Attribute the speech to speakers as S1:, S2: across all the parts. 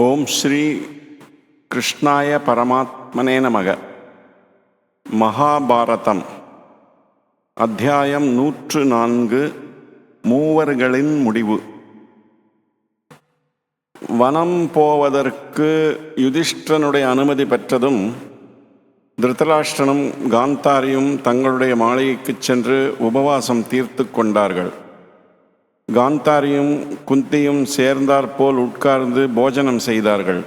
S1: ஓம் ஸ்ரீ கிருஷ்ணாய பரமாத்மனே நமக. மகாபாரதம். அத்தியாயம் நூற்று நான்கு மூவர்களின் முடிவு. வனம் போவதற்கு யுதிஷ்டனுடைய அனுமதி பெற்றதும் திருத்தராஷ்டிரனும் காந்தாரியும் தங்களுடைய மாளிகைக்குச் சென்று உபவாசம் தீர்த்து கொண்டார்கள். காந்தாரியும் குந்தியும் சேர்ந்தாற்போல் உட்கார்ந்து போஜனம் செய்தார்கள்.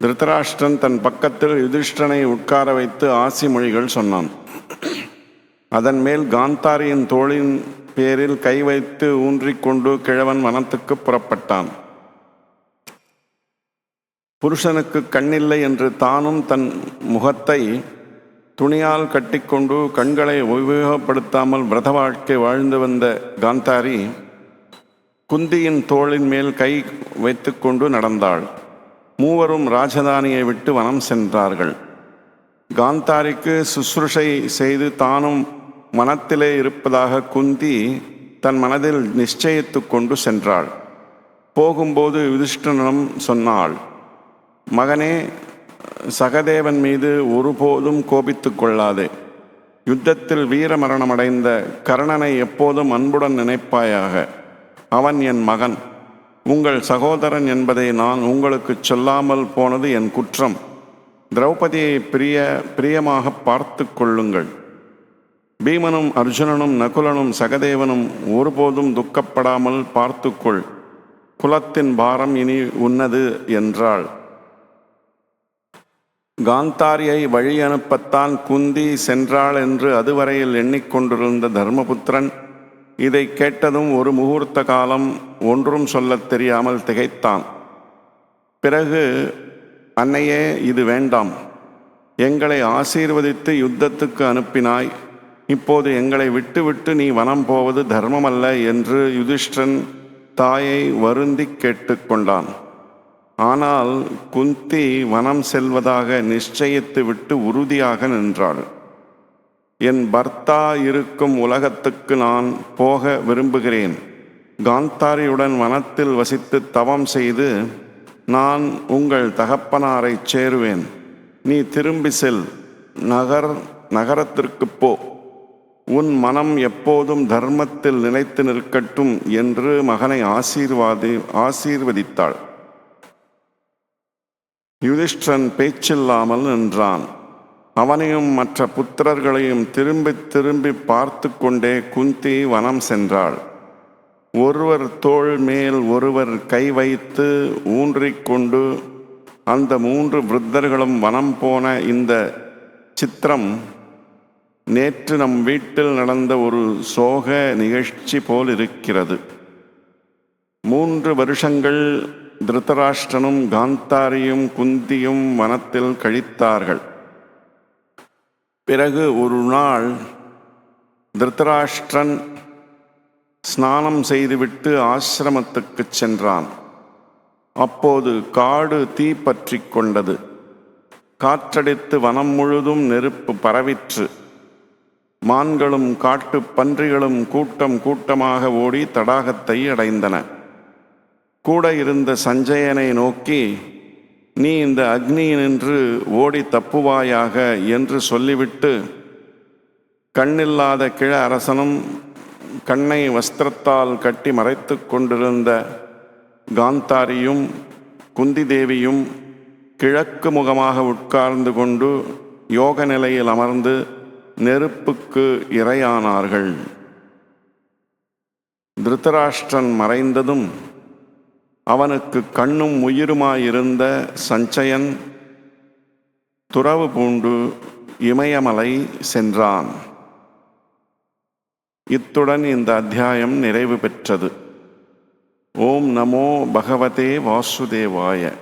S1: திருதராஷ்டிரன் தன் பக்கத்தில் யுதிஷ்டனை உட்கார வைத்து ஆசி மொழிகள் சொன்னான். அதன் மேல் காந்தாரியின் தோளின் பேரில் கை வைத்து ஊன்றிக்கொண்டு கிழவன் வனத்துக்கு புறப்பட்டான். புருஷனுக்கு கண்ணில்லை என்று தானும் தன் முகத்தை துணியால் கட்டிக்கொண்டு கண்களை உபயோகப்படுத்தாமல் விரத வாழ்க்கை வாழ்ந்து வந்த காந்தாரி குந்தியின் தோளின் மேல் கை வைத்துக்கொண்டு நடந்தாள். மூவரும் ராஜதானியை விட்டு வனம் சென்றார்கள். காந்தாரிக்கு சுசுருஷை செய்து தானும் மனத்திலே இருப்பதாக குந்தி தன் மனதில் நிச்சயித்து கொண்டு சென்றாள். போகும்போது யுதிஷ்டனிடம் சொன்னாள் மகனே சகதேவன் மீது ஒருபோதும் கோபித்து கொள்ளாதே. யுத்தத்தில் வீரமரணமடைந்த கர்ணனை எப்போதும் அன்புடன் நினைப்பாயாக. அவன் என் மகன். உங்கள் சகோதரன் என்பதை நான் உங்களுக்கு சொல்லாமல் போனது என் குற்றம். திரௌபதியை பிரிய பிரியமாக பார்த்து கொள்ளுங்கள். பீமனும் அர்ஜுனனும் நகுலனும் சகதேவனும் ஒருபோதும் துக்கப்படாமல் பார்த்துக்கொள். குலத்தின் பாரம் இனி உன்னது என்றாள். காந்தாரியை வழி அனுப்பத்தான் குந்தி சென்றாள் என்று அதுவரையில் எண்ணிக்கொண்டிருந்த தர்மபுத்திரன் இதை கேட்டதும் ஒரு முகூர்த்த காலம் ஒன்றும் சொல்லத் தெரியாமல் திகைத்தான். பிறகு அன்னையே இது வேண்டாம். எங்களை ஆசீர்வதித்து யுத்தத்துக்கு அனுப்பினாய். இப்போது எங்களை விட்டுவிட்டு நீ வனம் போவது தர்மமல்ல என்று யுதிஷ்டன் தாயை வருந்தி கேட்டுக்கொண்டான் ஆனால் குந்தி வனம் செல்வதாக நிச்சயித்து விட்டு உறுதியாக நின்றாள். என் பர்த்தா இருக்கும் உலகத்துக்கு நான் போக விரும்புகிறேன். காந்தாரியுடன் வனத்தில் வசித்து தவம் செய்து நான் உங்கள் தகப்பனாரை சேருவேன். நீ திரும்பி செல். நகர் நகரத்திற்கு போ. உன் மனம் எப்போதும் தர்மத்தில் நிலைத்து நிற்கட்டும் என்று மகனை ஆசீர்வாதி ஆசீர்வதித்தாள். யுதிஷ்டன் பேச்சில்லாமல் நின்றான். அவனையும் மற்ற புத்திரர்களையும் திரும்பி திரும்பி பார்த்து கொண்டே குந்தி வனம் சென்றாள். ஒருவர் தோள் மேல் ஒருவர் கை வைத்து ஊன்றிக்கொண்டு அந்த மூன்று விருத்தர்களும் வனம் போன இந்த சித்திரம் நேற்று நம் வீட்டில் நடந்த ஒரு சோக நிகழ்ச்சி போல் இருக்கிறது மூன்று வருஷங்கள் திருத்தராஷ்டனும் காந்தாரியும் குந்தியும் வனத்தில் கழித்தார்கள். பிறகு ஒரு நாள் திருதராஷ்டிரன் ஸ்நானம் செய்துவிட்டு ஆசிரமத்துக்கு சென்றான். அப்போது காடு தீ பற்றி கொண்டது. காற்றடித்து வனம் முழுதும் நெருப்பு பரவிற்று. மான்களும் காட்டு பன்றிகளும் கூட்டம் கூட்டமாக ஓடி தடாகத்தை அடைந்தன. கூட இருந்த சஞ்சயனை நோக்கி நீ இந்த அக்னியினின்று ஓடி தப்புவாயாக என்று சொல்லிவிட்டு கண்ணில்லாத கிழ அரசனும் கண்ணை வஸ்திரத்தால் கட்டி மறைத்து கொண்டிருந்த காந்தாரியும் குந்தி தேவியும் கிழக்கு முகமாக உட்கார்ந்து கொண்டு யோக நிலையில் அமர்ந்து நெருப்புக்கு இரையானார்கள். திருத்தராஷ்டிரன் மறைந்ததும் அவனுக்கு கண்ணும் உயிருமாயிருந்த சஞ்சயன் துறவு பூண்டு இமயமலை சென்றான். இத்துடன் இந்த அத்தியாயம் நிறைவு பெற்றது. ஓம் நமோ பகவதே வாசுதேவாய.